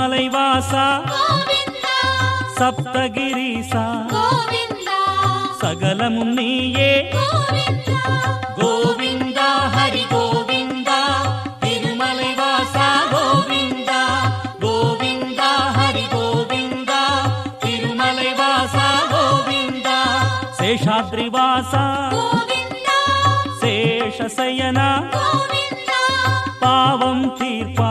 மலைவாசா சப்தகிரீசா சகலமும் நீயே கோவிந்தா ஹரி கோவிந்தா திருமலைவாசா கோவிந்தா கோவிந்தா ஹரி கோவிந்தா திருமலைவாசா கோவிந்தா சேஷாத்ரிவாசா சேஷசயனா பாவம் தீர்ப்பா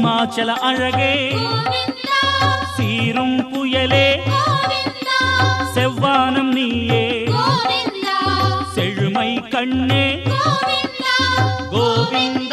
இமாச்சல அழகே சீரும் புயலே செவ்வானம் நீயே செழுமை கண்ணே கோவிந்த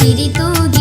চিরিত